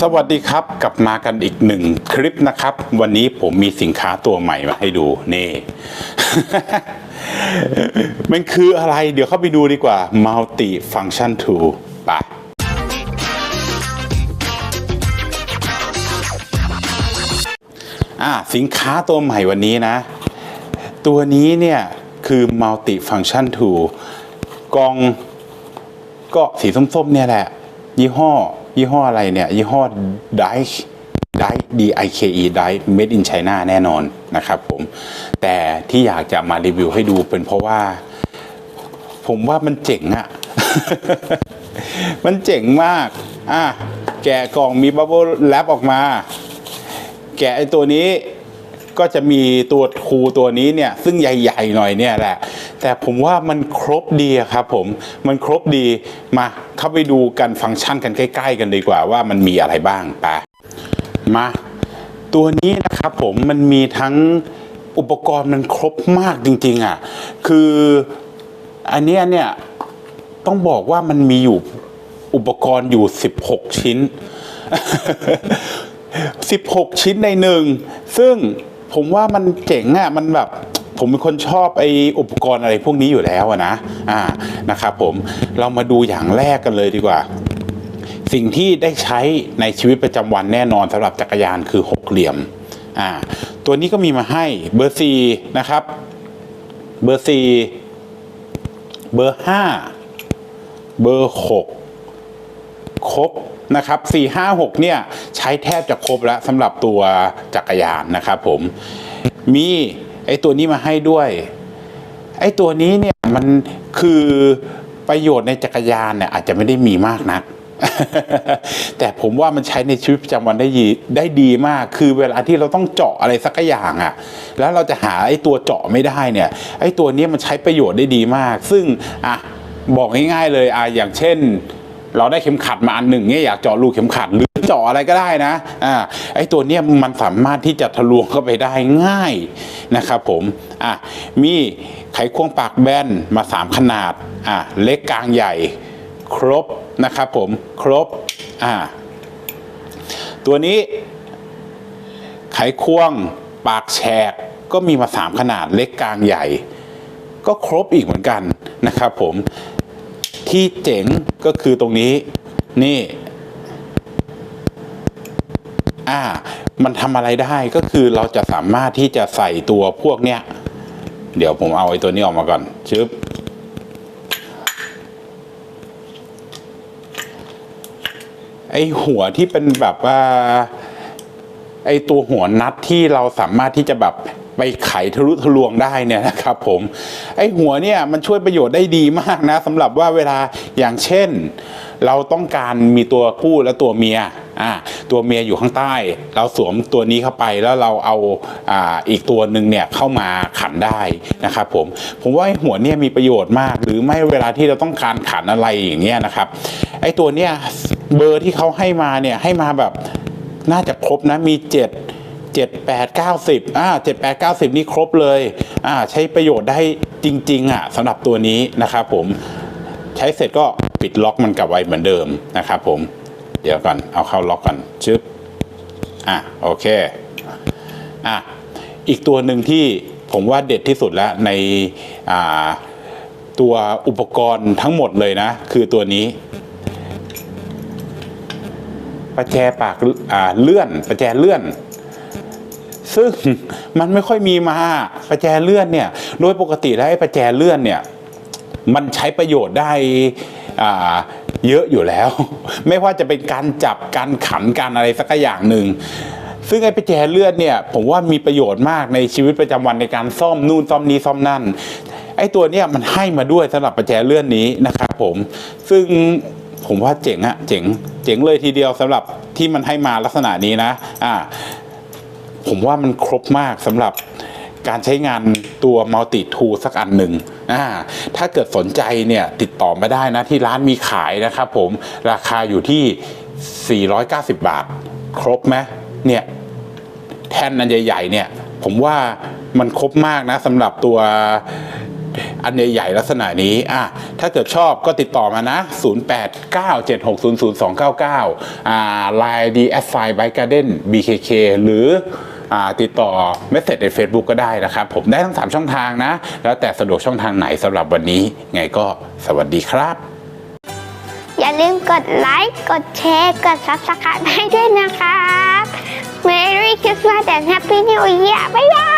สวัสดีครับกลับมากันอีกหนึ่งคลิปนะครับ วันนี้ผมมีสินค้าตัวใหม่มาให้ดูนี่ มันคืออะไรเดี๋ยวเข้าไปดูดีกว่า Multi Function Tool ไปอ่าสินค้าตัวใหม่วันนี้นะ ตัวนี้เนี่ยคือ Multi Function Tool กองก็สีส้มๆเนี่ยแหละ ยี่ห้อ ยี่ห้ออะไรเนี่ย ยี่ห้อ Dice Dice D I K E Dice Made in China แน่นอนนะครับผม แต่ที่อยากจะมารีวิวให้ดูเป็นเพราะว่า ผมว่ามันเจ๋งอะมันเจ๋งมาก อะ แกะกล่องมีบับเบิลแลปออกมา แกะไอตัวนี้ ก็จะมีตัวทูตัวนี้เนี่ยซึ่งใหญ่ๆหน่อยเนี่ยแหละ แต่ผมว่ามันครบดีครับผมมันครบดีมาเข้าไปดูกันฟังก์ชันกันใกล้ ๆ กันดีกว่าว่ามันมีอะไรบ้างไปมาตัวนี้นะครับผมมันมีทั้งอุปกรณ์มันครบมากจริง ๆ อะ คืออันเนี้ยเนี่ยต้องบอกว่ามันมีอยู่อุปกรณ์อยู่ 16 ชิ้น 16 ชิ้นในหนึ่ง ซึ่ง ผมว่ามันเจ๋งอะ่ะมันแบบผมเป็นคนชอบไออุปกรณ์อะไรพวกนี้อยู่แล้วนะอ่านะครับผมเรามาดูอย่างแรกกันเลยดีกว่า สิ่งที่ได้ใช้ในชีวิตประจำวันแน่นอนสำหรับจักรยานคือหกเหลี่ยมอ่าตัวนี้ก็มีมาให้เบอร์สี่นะครับ เบอร์สี่เบอร์ห้าเบอร์หกครบนะครับสี่ห้าหกเนี่ย ช้แทบจะครบแล้วสำหรับตัวจักรยานนะครับผมมีไอ้ตัวนี้มาให้ด้วย ไอ้ตัวนี้เนี่ยมันคือประโยชน์ในจักรยานเนี่ยอาจจะไม่ได้มีมากนะแต่ผมว่ามันใช้ในชีวิตประจำวันได้ดีได้ดีมาก คือเวลาที่เราต้องเจาะอะไรสักอย่างอะ่ะ แล้วเราจะหาไอ้ตัวเจาะไม่ได้เนี่ย ไอ้ตัวนี้มันใช้ประโยชน์ได้ดีมาก ซึ่งอะบอกง่ายๆเลยอะอย่างเช่น เราได้เข็มขัดมาอันหนึ่งเนี่ยอยากเจาะรูเข็มขัดหรือ เจาะอะไรก็ได้นะอ่าไอ้ตัวเนี้ยมันสามารถที่จะทะลวงเข้าไปได้ง่ายนะครับผมอะมีไขควงปากแบนมาสามขนาดอะเล็กกลางใหญ่ ครบนะครับผมครบอ่าตัวนี้ไขควงปากแฉกก็มีมาสามขนาดเล็กกลางใหญ่ ก็ครบอีกเหมือนกันนะครับผมที่เจ๋งก็คือตรงนี้นี่ อ่า มันทำอะไรได้ก็คือเราจะสามารถที่จะใส่ตัวพวกเนี้ย เดี๋ยวผมเอาไอ้ตัวนี้ออกมาก่อนชึบไอ้หัวที่เป็นแบบว่า ไอ้ตัวหัวนัดที่เราสามารถที่จะแบบไปไขทะลุทะลวงได้เนี่ยนะครับผม ไอ้หัวเนี่ยมันช่วยประโยชน์ได้ดีมากนะสำหรับว่าเวลาอย่างเช่นเราต้องการมีตัวผู้และตัวเมียอ่าตัวเมียอยู่ข้างใต้ เราสวมตัวนี้เข้าไปแล้วเราเอาอ่าอีกตัวหนึ่งเนี่ยเข้ามาขันได้นะครับผมผมว่าไอ้หัวเนี่ยมีประโยชน์มาก หรือไม่เวลาที่เราต้องการขันอะไรอย่างเงี้ยนะครับไอ้ตัวเนี้ยเบอร์ที่เขาให้มาเนี่ยให้มาแบบน่าจะครบนะมีเจ็ดเจ็ดแปดเก้าสิบอ่าเจ็ดแปดเก้าสิบนี่ครบเลยอ่าใช้ประโยชน์ได้จริง ๆอะสำหรับตัวนี้นะครับผมใช้เสร็จก็ ปิดล็อกมันกลับไว้เหมือนเดิมนะครับผม เดี๋ยวก่อน เอาเข้าล็อกก่อนชึบอะโอเคอะอีกตัวหนึ่งที่ผมว่าเด็ดที่สุดแล้วในอ่าตัวอุปกรณ์ทั้งหมดเลยนะ คือตัวนี้ประแจปากอ่าเลื่อนประแจเลื่อน ซึ่งมันไม่ค่อยมีมาประแจเลื่อนเนี่ย โดยปกติแล้วไอ้ประแจเลื่อนเนี่ย มันใช้ประโยชน์ได้ เยอะอยู่แล้ว ไม่ว่าจะเป็นการจับการขันการอะไรสักอย่างหนึ่งซึ่งไอ้ประแจเลือนเนี่ยผมว่ามีประโยชน์มากในชีวิตประจำวันในการซ่อมนู่นซ่อมนี้ซ่อมนั่น ไอ้ตัวเนี้ยมันให้มาด้วยสำหรับประแจเลื่อนนี้นะครับผมซึ่งผมว่าเจ๋งอะเจ๋งเจ๋งเลยทีเดียวสำหรับที่มันให้มาลักษณะนี้นะอ่าผมว่ามันครบมากสำหรับ การใช้งานตัวมัลติทูสักอันหนึ่งถ้าเกิดสนใจเนี่ยติดต่อมาได้นะที่ร้านมีขายนะครับผมราคาอยู่ที่ 490 บาท ครบไหมเนี่ยแท่นอันใหญ่ๆเนี่ยผมว่ามันครบมากนะสำหรับตัวอันใหญ่ๆลักษณะนี้อะถ้าเกิดชอบก็ติดต่อมานะ 0897600299อ่า Line D s i by Garden BKK หรือ ติดต่อเมสเซจใน Facebook ก็ได้นะครับ ผมได้ทั้ง 3 ช่องทางนะ แล้วแต่สะดวกช่องทางไหนสำหรับวันนี้ ไงก็สวัสดีครับ อย่าลืมกดไลค์กดแชร์กด subscribe ให้ด้วยนะครับ Merry Christmas and Happy New Year บ๊ายบาย